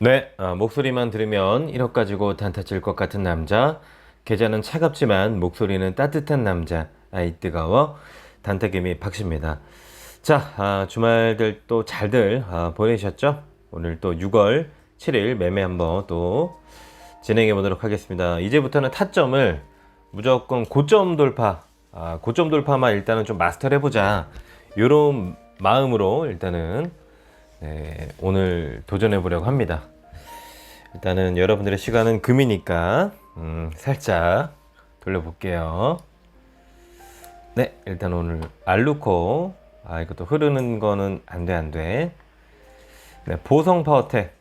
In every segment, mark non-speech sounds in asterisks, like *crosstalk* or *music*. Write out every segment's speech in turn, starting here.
네, 아, 목소리만 들으면 1억 가지고 단타 칠 것 같은 남자. 계좌는 차갑지만 목소리는 따뜻한 남자. 아이 뜨거워. 단타개미 박씨입니다. 자, 아, 주말들 또 잘들 아, 보내셨죠? 오늘 또 6월 7일 매매 한번 또 진행해 보도록 하겠습니다. 이제부터는 타점을 무조건 고점 돌파, 아, 고점 돌파만 일단은 좀 마스터를 해보자. 이런 마음으로 일단은 네, 오늘 도전해 보려고 합니다. 일단은 여러분들의 시간은 금이니까 음, 살짝 돌려볼게요. 네, 일단 오늘 알루코 아 이것도 흐르는 거는 안 돼 안 돼. 네, 보성 파워텍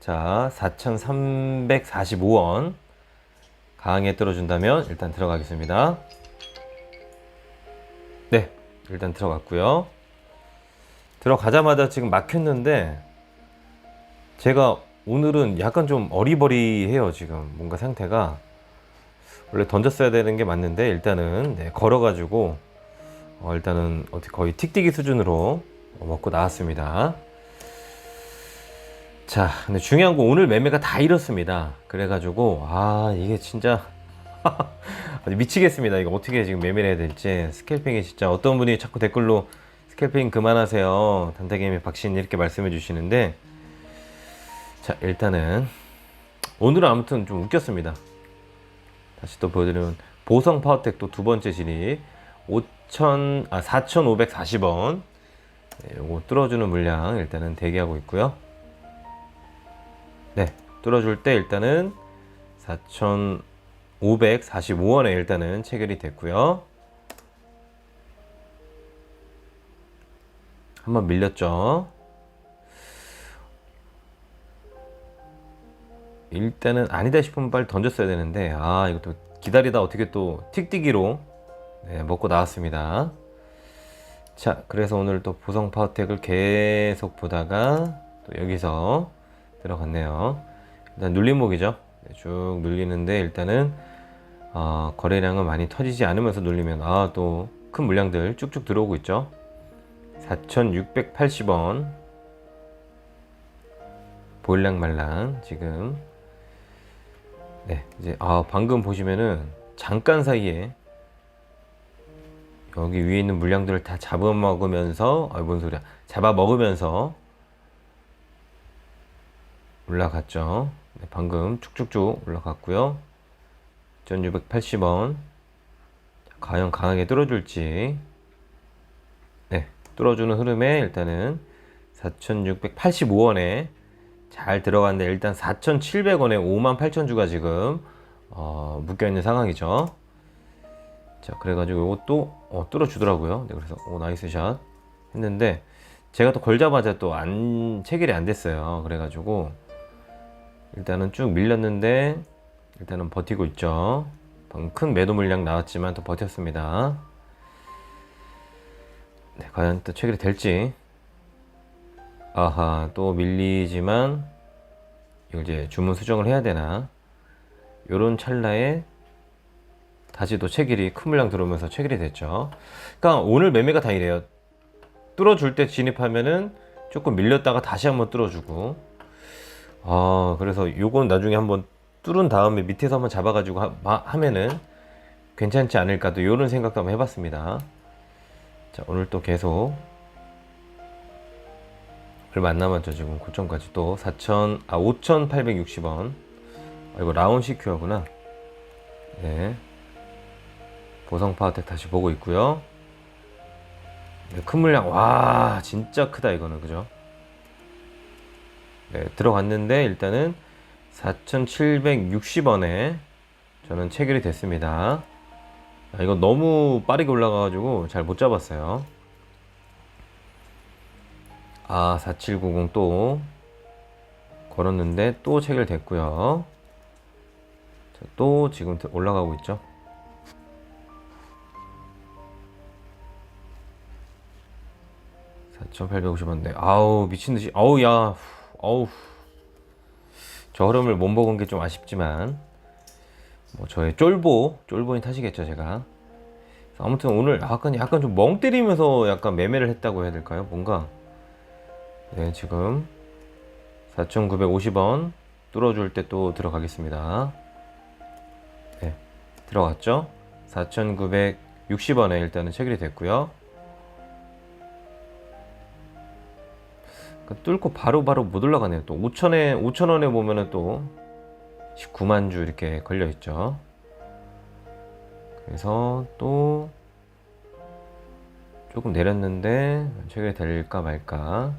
자 4,345원 강하게 떨어준다면 일단 들어가겠습니다. 네, 일단 들어갔고요. 들어가자마자 지금 막혔는데 제가 오늘은 약간 좀 어리버리해요 지금 뭔가 상태가 원래 던졌어야 되는 게 맞는데 일단은 네, 걸어가지고 어, 일단은 어떻게 거의 틱틱이 수준으로 먹고 나왔습니다. 자, 근데 중요한 건 오늘 매매가 다 이렇습니다. 그래가지고 아 이게 진짜 *laughs* 미치겠습니다. 이거 어떻게 지금 매매를 해야 될지 스캘핑이 진짜 어떤 분이 자꾸 댓글로 스캘핑 그만하세요. 단타게임의 박신 이렇게 말씀해 주시는데 자 일단은 오늘은 아무튼 좀 웃겼습니다. 다시 또 보여드리면 보성 파워텍 또 두 번째 진입 5천 아 4,540원 네, 요거 뚫어주는 물량 일단은 대기하고 있고요. 네 뚫어줄 때 일단은 4,545원에 일단은 체결이 됐고요. 한번 밀렸죠. 일단은 아니다 싶으면 빨리 던졌어야 되는데 아 이것도 기다리다 어떻게 또 틱틱이로 네, 먹고 나왔습니다. 자 그래서 오늘 또 보성 파워텍을 계속 보다가 또 여기서 들어갔네요. 일단 눌림목이죠. 네, 쭉 눌리는데 일단은 어, 거래량은 많이 터지지 않으면서 눌리면 아 또 큰 물량들 쭉쭉 들어오고 있죠. 4,680원 보일랑 말랑 지금 네 이제 아 방금 보시면은 잠깐 사이에 여기 위에 있는 물량들을 다 잡아먹으면서 아 뭔 소리야. 잡아먹으면서 올라갔죠. 네, 방금 쭉쭉쭉 올라갔고요. 1680원. 과연 강하게 뚫어줄지. 네 뚫어주는 흐름에 일단은 4685원에 잘 들어갔는데 일단 4,700원에 58,000주가 지금 어, 묶여있는 상황이죠. 자 그래가지고 이것도 어, 뚫어주더라고요. 네, 그래서 오 나이스 샷 했는데 제가 또 걸자마자 또 안 체결이 안 됐어요. 그래가지고 일단은 쭉 밀렸는데 일단은 버티고 있죠. 큰 매도 물량 나왔지만 또 버텼습니다. 네, 과연 또 체결이 될지. 아하, 또 밀리지만 이걸 이제 주문 수정을 해야 되나? 요런 찰나에 다시 또 체결이 큰 물량 들어오면서 체결이 됐죠. 그러니까 오늘 매매가 다 이래요. 뚫어줄 때 진입하면은 조금 밀렸다가 다시 한번 뚫어주고. 아, 그래서 요건 나중에 한번 뚫은 다음에 밑에서 한번 잡아가지고 하, 하면은 괜찮지 않을까 또 요런 생각도 한번 해봤습니다. 자, 오늘 또 계속 남았죠 지금 고점까지. 또 4천 아 5,860원. 아, 이거 라운 CQ하구나. 네. 보성 파워텍 다시 보고 있고요. 네, 큰 물량. 와 진짜 크다 이거는. 그죠? 네 들어갔는데 일단은 4,760원에 저는 체결이 됐습니다. 아, 이거 너무 빠르게 올라가가지고 잘 못 잡았어요 아, 4790 또 걸었는데 또 체결됐고요. 자, 또 지금 올라가고 있죠. (4,850원인데) 아우 미친듯이. 아우 야 아우. 저 흐름을 못 먹은 게 좀 아쉽지만 뭐 저의 쫄보 쫄보인 탓이겠죠 제가. 아무튼 오늘 약간 약간 좀 멍 때리면서 약간 매매를 했다고 해야 될까요? 뭔가 네, 지금 4,950원 뚫어줄 때 또 들어가겠습니다. 네, 들어갔죠? 4,960원에 일단은 체결이 됐고요. 그 뚫고 바로 바로 못 올라가네요. 또 5천에 5천 원에 보면은 또 19만 주 이렇게 걸려 있죠. 그래서 또 조금 내렸는데 체결이 될까 말까.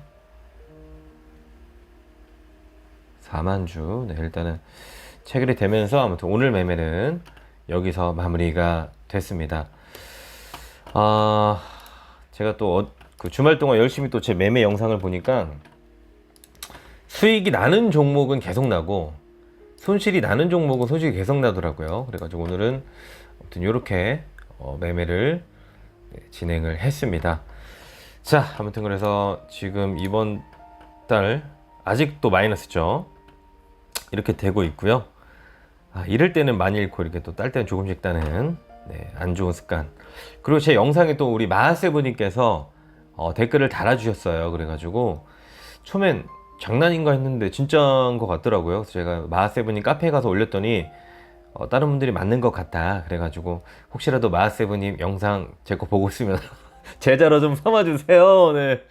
4만 주. 네, 일단은 체결이 되면서 아무튼 오늘 매매는 여기서 마무리가 됐습니다. 아, 제가 또 어, 그 주말 동안 열심히 또 제 매매 영상을 보니까 수익이 나는 종목은 계속 나고 손실이 나는 종목은 손실이 계속 나더라고요. 그래가지고 오늘은 아무튼 이렇게 어, 매매를 네, 진행을 했습니다. 자, 아무튼 그래서 지금 이번 달 아직도 마이너스죠. 이렇게 되고 있고요. 아, 이럴 때는 많이 잃고 이렇게 또 딸 때는 조금씩 따는 네, 안 좋은 습관. 그리고 제 영상에 또 우리 마하세브님께서 어, 댓글을 달아주셨어요. 그래가지고 처음엔 장난인가 했는데 진짜인 것 같더라고요. 그래서 제가 마하세브님 카페에 가서 올렸더니 어, 다른 분들이 맞는 것 같다. 그래가지고 혹시라도 마하세브님 영상 제 거 보고 있으면 *laughs* 제자로 좀 삼아주세요. 네,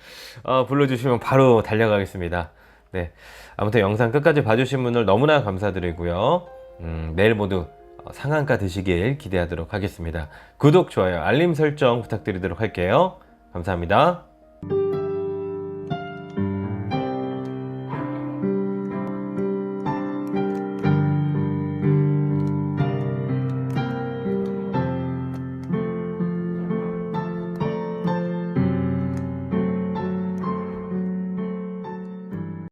어, 불러주시면 바로 달려가겠습니다. 네, 아무튼 영상 끝까지 봐주신 분들 너무나 감사드리고요. 음, 내일 모두 어, 상한가 드시길 기대하도록 하겠습니다. 구독, 좋아요, 알림 설정 부탁드리도록 할게요. 감사합니다.